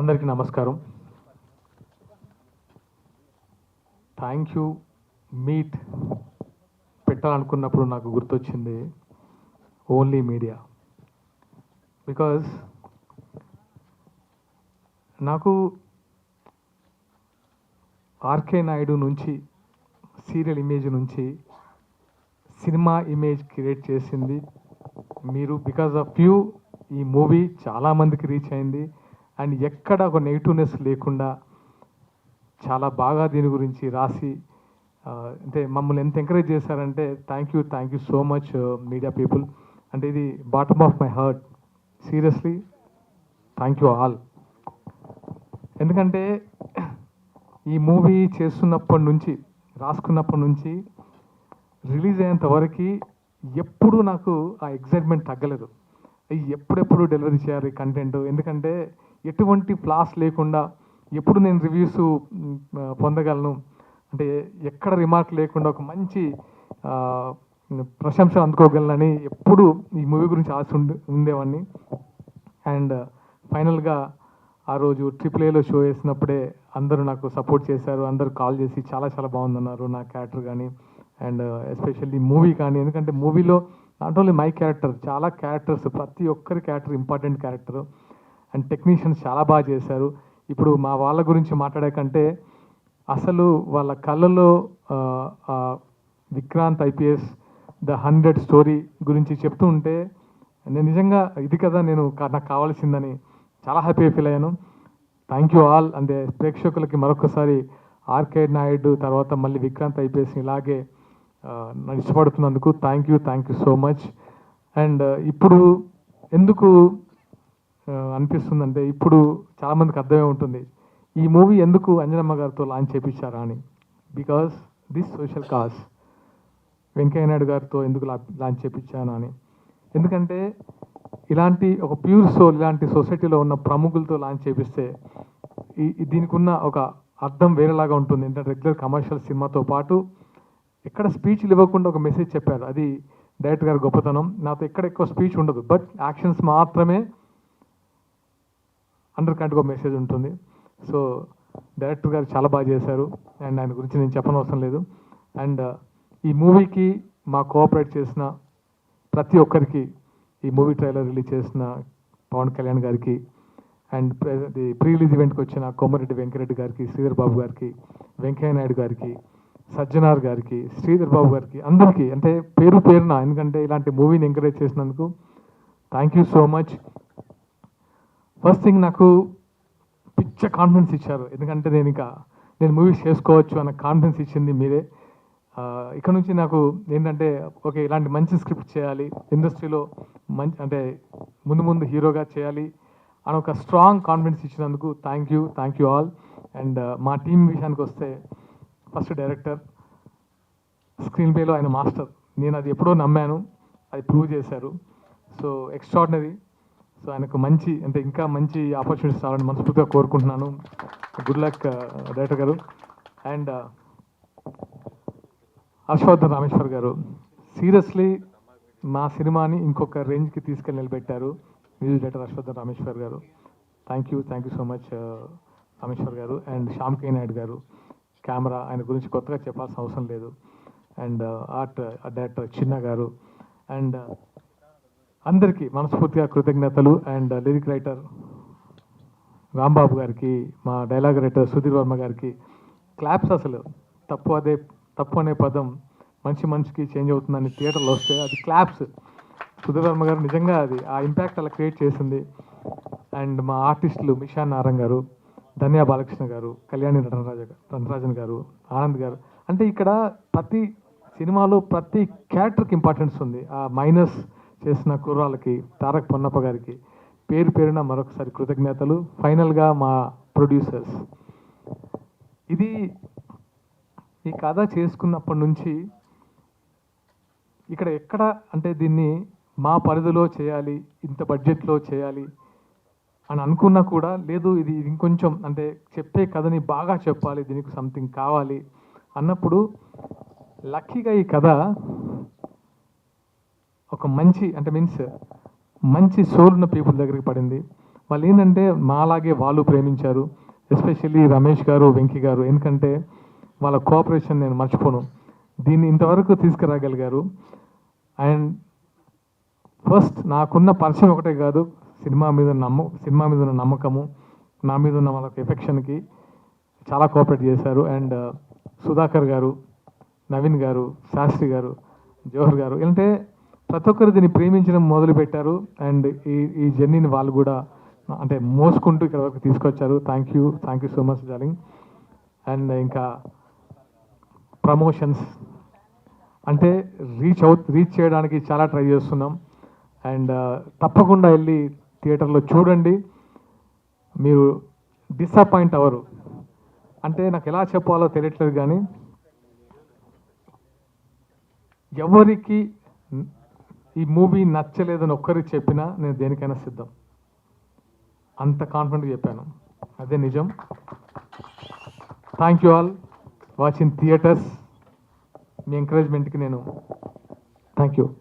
అందరికీ నమస్కారం. Thank you meet పెట్టాలనుకున్నప్పుడు నాకు గుర్తొచ్చింది ఓన్లీ మీడియా బికాజ్ నాకు ఆర్కే నాయుడు నుంచి సీరియల్ ఇమేజ్ నుంచి సినిమా ఇమేజ్ క్రియేట్ చేసింది. మీరు బికాజ్ ఆఫ్ యూ ఈ మూవీ చాలామందికి రీచ్ అయింది. అండ్ ఎక్కడ ఒక నెగిటివ్నెస్ లేకుండా చాలా బాగా దీని గురించి రాసి అంటే మమ్మల్ని ఎంత ఎంకరేజ్ చేశారంటే thank you thank you so much media people. అంటే ఇది bottom of my heart. Seriously thank you all. ఎందుకంటే ఈ మూవీ చేస్తున్నప్పటి నుంచి రాసుకున్నప్పటి నుంచి రిలీజ్ అయ్యేంత వరకు ఎప్పుడూ నాకు ఆ ఎగ్జైట్మెంట్ తగ్గలేదు. ఎప్పుడెప్పుడు డెలివరీ చేయాలి కంటెంట్ ఎందుకంటే ఎటువంటి ఫ్లాస్ లేకుండా ఎప్పుడు నేను రివ్యూస్ పొందగలను? అంటే ఎక్కడ రిమార్క్ లేకుండా ఒక మంచి ఆ, ప్రశంస అందుకోగలనని ఎప్పుడు ఈ మూవీ గురించి ఆశ ఉండేవాడిని అండ్ ఫైనల్గా ఆ రోజు ట్రిపుల్ ఏలో షో వేసినప్పుడే అందరూ నాకు సపోర్ట్ చేశారు. అందరూ కాల్ చేసి చాలా చాలా బాగుందన్నారు నా క్యారెక్టర్ కానీ అండ్ ఎస్పెషల్లీ మూవీ కానీ ఎందుకంటే మూవీలో నాట్ ఓన్లీ మై క్యారెక్టర్ చాలా క్యారెక్టర్స్ ప్రతి ఒక్కరి character important character and technicians చాలా బాగా చేశారు. ఇప్పుడు మా వాళ్ళ గురించి మాట్లాడే కంటే అసలు వాళ్ళ కళ్ళలో Vikrant IPS the hundred story గురించి చెప్తూ ఉంటే నేను నిజంగా ఇది కదా నేను నాకు కావాల్సిందని చాలా హ్యాపీగా ఫీల్ అయ్యాను. థ్యాంక్ యూ ఆల్ అంటే ప్రేక్షకులకి మరొకసారి ఆర్కే నాయుడు తర్వాత మళ్ళీ విక్రాంత్ ఐపీఎస్ ఇలాగే నాకు ఇష్టపడుతున్నందుకు thank you thank you so much and ఇప్పుడు ఎందుకు అనిపిస్తుందంటే ఇప్పుడు చాలామందికి అర్థమే ఉంటుంది. ఈ మూవీ ఎందుకు అంజనమ్మ గారితో లాంచ్ చేయించారా అని? Because this social cause Venkaiah Naidu గారితో ఎందుకు లాంచ్ చేయించాను అని. ఎందుకంటే ఇలాంటి ఒక ప్యూర్ సోల్ ఇలాంటి సొసైటీలో ఉన్న ప్రముఖులతో లాంచ్ చేపిస్తే ఈ దీనికి ఉన్న ఒక అర్థం వేరేలాగా ఉంటుంది. ఏంటంటే రెగ్యులర్ కమర్షియల్ సినిమాతో పాటు ఎక్కడ స్పీచ్లు ఇవ్వకుండా ఒక మెసేజ్ చెప్పారు. అది డైరెక్టర్ గారి గొప్పతనం. నాతో ఎక్కడ ఎక్కువ స్పీచ్ ఉండదు. బట్ యాక్షన్స్ మాత్రమే అండర్ కంట్గా మెసేజ్ ఉంటుంది. సో డైరెక్టర్ గారు చాలా బాగా చేశారు. అండ్ ఆయన గురించి నేను చెప్పనవసరం లేదు. అండ్ ఈ మూవీకి మా కోఆపరేట్ చేసిన ప్రతి ఒక్కరికి ఈ మూవీ ట్రైలర్ రిలీజ్ చేసిన పవన్ కళ్యాణ్ గారికి అండ్ ప్రీ రిలీజ్ ఈవెంట్కి వచ్చిన కోమరెడ్డి వెంకరెడ్డి గారికి శ్రీధర్ బాబు గారికి వెంకయ్య నాయుడు గారికి సజ్జనార్ గారికి శ్రీధర్ బాబు గారికి అందరికీ అంటే పేరు పేరున ఎందుకంటే ఇలాంటి మూవీని ఎంకరేజ్ చేసినందుకు thank you so much first thing నాకు పిచ్చ కాన్ఫిడెన్స్ ఇచ్చారు. ఎందుకంటే నేను ఇంకా నేను మూవీస్ చేసుకోవచ్చు అన్న కాన్ఫిడెన్స్ ఇచ్చింది మీరే. ఇక్కడ నుంచి నాకు ఏంటంటే ఓకే ఇలాంటి మంచి స్క్రిప్ట్ చేయాలి. ఇండస్ట్రీలో మంచి అంటే ముందు ముందు హీరోగా చేయాలి అని ఒక స్ట్రాంగ్ కాన్ఫిడెన్స్ ఇచ్చినందుకు thank you thank you all and మా టీం విషయానికి వస్తే ఫస్ట్ డైరెక్టర్ స్క్రీన్ ప్లేలో ఆయన మాస్టర్. నేను అది ఎప్పుడో నమ్మాను అది ప్రూవ్ చేశారు. So extraordinary. సో ఆయనకు మంచి అంటే ఇంకా మంచి ఆపర్చునిటీస్ రావాలని మనస్ఫూర్తిగా కోరుకుంటున్నాను. గుడ్ లక్ డైరెక్టర్ గారు. అండ్ హర్షవర్ధన్ రామేశ్వర్ గారు. సీరియస్లీ మా సినిమాని ఇంకొక రేంజ్కి తీసుకెళ్ళి నిలబెట్టారు మ్యూజిక్ డైరెక్టర్ హర్షవర్ధన్ రామేశ్వర్ గారు. Thank you thank you so much Rameshwar గారు. అండ్ శ్యామ్ కే నాయుడు గారు. కెమెరా ఆయన గురించి కొత్తగా చెప్పాల్సిన అవసరం లేదు. అండ్ uh, ఆర్ట్ డైరెక్టర్ చిన్న గారు. అండ్ uh, అందరికీ మనస్ఫూర్తిగా కృతజ్ఞతలు. And uh, lyric writer Rambabu గారికి మా డైలాగ్ రైటర్ సుధీర్ వర్మ గారికి. క్లాప్స్ అసలు తప్పు అదే తప్పు అనే పదం మంచి మనిషికి చేంజ్ అవుతుందని థియేటర్లో వస్తే అది క్లాప్స్ సుధీర్ వర్మ గారు నిజంగా అది ఆ ఇంపాక్ట్ అలా క్రియేట్ చేసింది. అండ్ మా ఆర్టిస్టులు మిషా నారం గారు. ధన్యా బాలకృష్ణ గారు కళ్యాణి నటనరాజ నటరాజన్ గారు ఆనంద్ గారు. అంటే ఇక్కడ ప్రతి సినిమాలో ప్రతి క్యారెక్టర్కి ఇంపార్టెన్స్ ఉంది. ఆ మైనస్ చేసిన కుర్రాళ్ళకి తారక్ పొన్నప్ప గారికి. పేరు పేరున మరొకసారి కృతజ్ఞతలు. ఫైనల్గా మా ప్రొడ్యూసర్స్. ఇది ఈ కథ చేసుకున్నప్పటి నుంచి ఇక్కడ ఎక్కడ అంటే దీన్ని మా పరిధిలో చేయాలి ఇంత బడ్జెట్లో చేయాలి అని అనుకున్నా కూడా లేదు ఇది ఇంకొంచెం అంటే చెప్పే కథని బాగా చెప్పాలి దీనికి సంథింగ్ కావాలి అన్నప్పుడు లక్కీగా ఈ కథ ఒక మంచి అంటే మీన్స్ మంచి సోల్ ఉన్న పీపుల్ దగ్గరికి పడింది. వాళ్ళు ఏంటంటే మాలాగే వాళ్ళు ప్రేమించారు ఎస్పెషల్లీ రమేష్ గారు వెంకీ గారు. ఎందుకంటే వాళ్ళ కోఆపరేషన్ నేను మర్చిపోను. దీన్ని ఇంతవరకు తీసుకురాగలిగారు. అండ్ ఫస్ట్ నాకున్న పరిచయం ఒకటే కాదు సినిమా మీద నమ్మ సినిమా మీద ఉన్న నమ్మకము నా మీద ఉన్న వాళ్ళకి ఎఫెక్షన్కి చాలా కోఆపరేట్ చేశారు. అండ్ uh, సుధాకర్ గారు నవీన్ గారు శాస్త్రి గారు జోహర్ గారు అంటే ప్రతి ఒక్కరు దీన్ని ప్రేమించడం మొదలుపెట్టారు. అండ్ ఈ ఈ జర్నీని వాళ్ళు కూడా అంటే మోసుకుంటూ ఇక్కడ వరకు తీసుకొచ్చారు. Thank you thank you so much darling and ఇంకా ప్రమోషన్స్. అంటే రీచ్ అవుట్ రీచ్ చేయడానికి చాలా ట్రై చేస్తున్నాం. అండ్ uh, తప్పకుండా వెళ్ళి థియేటర్లో చూడండి. మీరు డిసప్పాయింట్ అవ్వరు. అంటే నాకు ఎలా చెప్పాలో తెలియట్లేదు కానీ ఎవరికి ఈ మూవీ నచ్చలేదని ఒక్కరికి చెప్పినా నేను దేనికైనా సిద్ధం. అంత కాన్ఫిడెంట్గా చెప్పాను. అదే నిజం. Thank you all watching theatres మీ ఎంకరేజ్మెంట్కి నేను థ్యాంక్ యూ